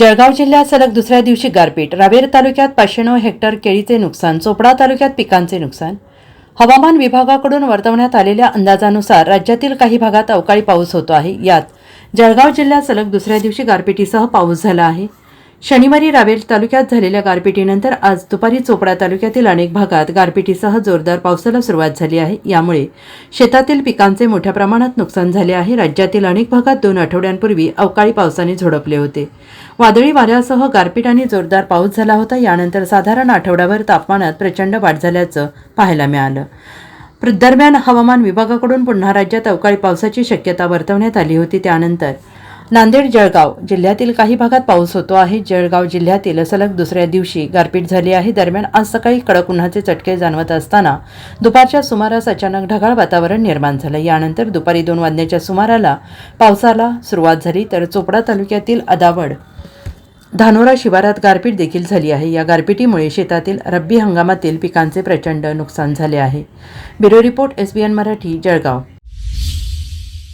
जळगाव जिल्ह्यात सलग दुसऱ्या दिवशी गारपीट. रावेर तालुक्यात पाचशे नऊ हेक्टर केळीचे नुकसान चोपडा तालुक्यात पिकांचे नुकसान. हवामान विभागाकडून वर्तवण्यात आलेल्या अंदाजानुसार राज्यातील काही भागात अवकाळी पाऊस होतो आहे. यात जळगाव जिल्ह्यात सलग दुसऱ्या दिवशी गारपिटीसह पाऊस झाला आहे. शनिवारी रावेर तालुक्यात झालेल्या गारपिटीनंतर आज दुपारी चोपडा तालुक्यातील अनेक भागात गारपिटीसह जोरदार पावसाला सुरुवात झाली आहे. यामुळे शेतातील पिकांचे मोठ्या प्रमाणात नुकसान झाले आहे. राज्यातील अनेक भागात दोन आठवड्यांपूर्वी अवकाळी पावसाने झोडपले होते. वादळी वाऱ्यासह गारपीट आणि जोरदार पाऊस झाला होता. यानंतर साधारण आठवड्याभर तापमानात प्रचंड वाढ झाल्याचं पाहायला मिळालं. दरम्यान हवामान विभागाकडून पुन्हा राज्यात अवकाळी पावसाची शक्यता वर्तवण्यात आली होती. त्यानंतर नांदेड जळगाव जिल्ह्यातील काही भागात पाऊस होतो आहे. जळगाव जिल्ह्यातील सलग दुसऱ्या दिवशी गारपीट झाली आहे. दरम्यान आज सकाळी कडक उन्हाचे चटके जाणवत असताना दुपारच्या सुमारास अचानक ढगाळ वातावरण निर्माण झालं. यानंतर दुपारी दोन वाजण्याच्या सुमाराला पावसाला सुरुवात झाली. तर चोपडा तालुक्यातील अदावड धानोरा शिवारात गारपीट देखील झाली आहे. या गारपिटीमुळे शेतातील रब्बी हंगामातील पिकांचे प्रचंड नुकसान झाले आहे. Bureau report S B N Marathi Jalgaon.